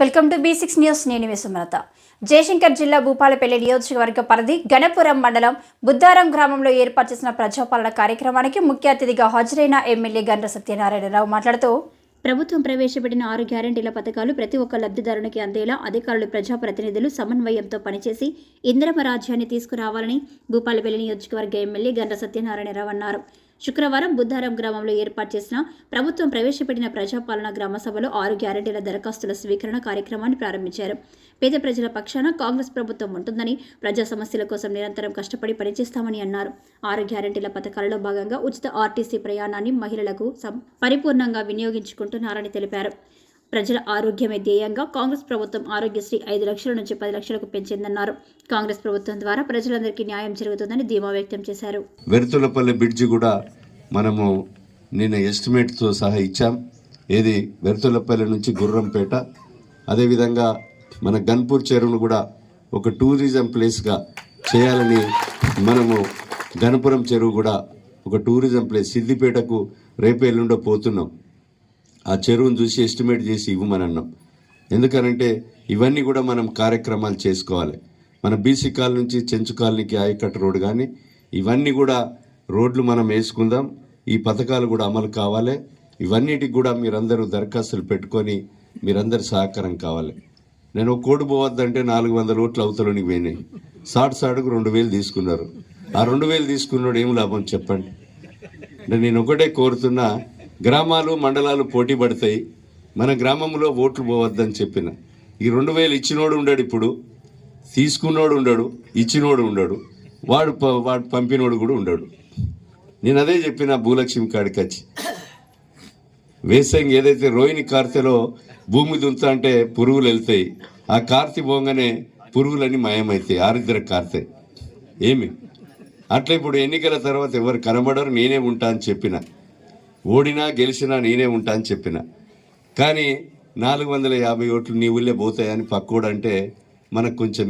Welcome to V six news నేను విసుమ్రత జయశంకర్ జిల్లా భూపాలపల్లి నియోజకవర్గ పరిధి గణపురం మండలం బుద్దారం గ్రామంలో ఏర్పాటు చేసిన ప్రజాపాలన కార్యక్రమానికి ముఖ్య అతిథిగా హాజరైన ఎమ్మెల్యే గండ్ర సత్యనారాయణరావు మాట్లాడుతూ ప్రభుత్వం ప్రవేశపెట్టిన ఆరు గ్యారంటీల పథకాలు ప్రతి ఒక్క లబ్ధిదారునికి అందేలా అధికారులు ప్రజాప్రతినిధులు సమన్వయంతో పనిచేసి ఇంద్రమ రాజ్యాన్ని తీసుకురావాలని భూపాలపల్లి నియోజకవర్గ ఎమ్మెల్యే గండ్ర సత్యనారాయణరావు అన్నారు. శుక్రవారం బుద్ధారం గ్రామంలో ఏర్పాటు చేసిన ప్రభుత్వం ప్రవేశపెట్టిన ప్రజాపాలన గ్రామ సభలో ఆరు గ్యారెంటీల దరఖాస్తుల స్వీకరణ కార్యక్రమాన్ని ప్రారంభించారు. పేద ప్రజల పక్షాన కాంగ్రెస్ ప్రభుత్వం ఉంటుందని ప్రజా సమస్యల కోసం నిరంతరం కష్టపడి పనిచేస్తామని అన్నారు. ఆరు గ్యారెంటీల పథకాలలో భాగంగా ఉచిత ఆర్టీసీ ప్రయాణాన్ని మహిళలకు పరిపూర్ణంగా వినియోగించుకుంటున్నారని తెలిపారు. ప్రజల ఆరోగ్యమే ధ్యేయంగా కాంగ్రెస్ ప్రభుత్వం ఆరోగ్యశ్రీ ఐదు లక్షల నుంచి పది లక్షలకు పెంచిందన్నారు. కాంగ్రెస్ ప్రభుత్వం ద్వారా ప్రజలందరికీ న్యాయం జరుగుతుందని ధీమా వ్యక్తం చేశారు. వెరుతులపల్లి బ్రిడ్జి కూడా మనము నిన్న ఎస్టిమేట్తో సహా ఇచ్చాం. ఏది వెరతులపల్లి నుంచి గుర్రంపేట. అదేవిధంగా మన గన్పూర్ చెరువును కూడా ఒక టూరిజం ప్లేస్గా చేయాలని మనము గణపురం చెరువు కూడా ఒక టూరిజం ప్లేస్ సిద్దిపేటకు రేపు ఎల్లుండో పోతున్నాం. ఆ చెరువును చూసి ఎస్టిమేట్ చేసి ఇవ్వమనన్నాం. ఎందుకనంటే ఇవన్నీ కూడా మనం కార్యక్రమాలు చేసుకోవాలి. మన బీసీ కాల్ నుంచి చెంచు కాలనీకి ఆయకట్ట రోడ్ కానీ ఇవన్నీ కూడా రోడ్లు మనం వేసుకుందాం. ఈ పథకాలు కూడా అమలు కావాలి. ఇవన్నిటికి కూడా మీరందరూ దరఖాస్తులు పెట్టుకొని మీరందరూ సహకారం కావాలి. నేను కోటి పోవద్దంటే నాలుగు వందల ఓట్లు అవతలని పోయినాయి. సాటు సాటుకు రెండు వేలు తీసుకున్నారు. ఆ రెండు వేలు తీసుకున్నాడు ఏం లాభం చెప్పండి? అంటే నేను ఒకటే కోరుతున్నా గ్రామాలు మండలాలు పోటీ పడతాయి. మన గ్రామంలో ఓట్లు పోవద్దని చెప్పిన. ఈ రెండు వేలు ఇచ్చినోడు ఉండడు ఇప్పుడు. తీసుకున్నోడు ఉండడు ఇచ్చినోడు ఉండడు. వాడు ప- వాడు పంపినోడు కూడా ఉండడు. నేను అదే చెప్పిన భూలక్ష్మి కాడికి వచ్చి. వేసంగి ఏదైతే రోహిణి కార్తెలో భూమి దుంత అంటే పురుగులు వెళ్తాయి. ఆ కార్తె పోగానే పురుగులన్నీ మాయమవుతాయి ఆరిద్ర కార్తె. ఏమి? అట్లా ఇప్పుడు ఎన్నికల తర్వాత ఎవరు కనబడరు నేనే ఉంటా అని చెప్పిన. ఓడినా గెలిచినా నేనే ఉంటా అని చెప్పిన. కానీ నాలుగు వందల యాభై ఓట్లు నీ ఊళ్ళే పోతాయని పక్కోడంటే మనకు కొంచెం